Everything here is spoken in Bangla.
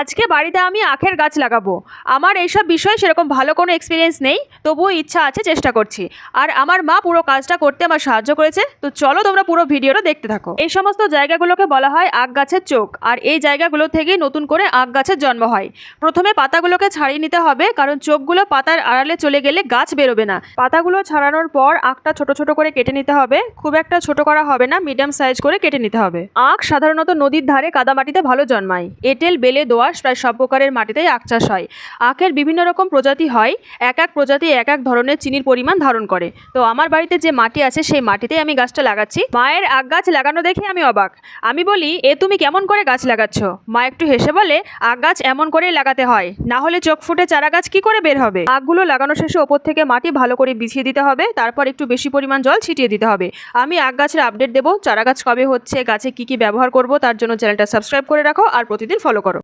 আজকে বাড়িতে আমি আখের গাছ লাগাবো। আমার এইসব বিষয়ে সেরকম ভালো কোনো এক্সপিরিয়েন্স নেই, তবুও ইচ্ছা আছে চেষ্টা করছি। আর আমার মা পুরো কাজটা করতে আমার সাহায্য করেছে, তো চলো তোমরা পুরো ভিডিওটা দেখতে থাকো। এই সমস্ত জায়গাগুলোকে বলা হয় আখ গাছের চোখ, আর এই জায়গাগুলো থেকেই নতুন করে আখ গাছের জন্ম হয়। প্রথমে পাতাগুলোকে ছাড়িয়ে নিতে হবে, কারণ চোখগুলো পাতার আড়ালে চলে গেলে গাছ বেরোবে না। পাতাগুলো ছাড়ানোর পর আখটা ছোট ছোট করে কেটে নিতে হবে, খুব একটা ছোট করা হবে না মিডিয়াম সাইজ করে কেটে নিতে হবে। আখ সাধারণত নদীর ধারে কাদামাটিতে ভালো জন্মায়। এঁটেল, বেলে দোআঁশ প্রায় সব প্রকারের মাটিতেই আখ চাষ হয়। আখের বিভিন্ন রকম প্রজাতি হয়, এক এক প্রজাতি এক এক ধরনের চিনির পরিমাণ ধারণ করে। তো আমার বাড়িতে যে মাটি আছে সেই মাটিতেই আমি গাছটা লাগাচ্ছি। মায়ের আখ গাছ লাগানো দেখে আমি অবাক। আমি বলি, এ তুমি কেমন করে গাছ লাগাচ্ছ? মা একটু হেসে বলে, আখ গাছ এমন করেই লাগাতে হয়। না হলে চোখ ফুটে চারা গাছ কি করে বের হবে? আখগুলো লাগানো শেষে ওপর থেকে মাটি ভালো করে বিছিয়ে দিতে হবে, তারপর একটু বেশি পরিমাণ জল ছিটিয়ে দিতে হবে। আমি আখ গাছের আপডেট দেবো, চারা গাছ কবে হচ্ছে, গাছে কি কি ব্যবহার করব, তার জন্য চ্যানেলটা সাবস্ক্রাইব করে রাখো আর প্রতিদিন ফলো করো।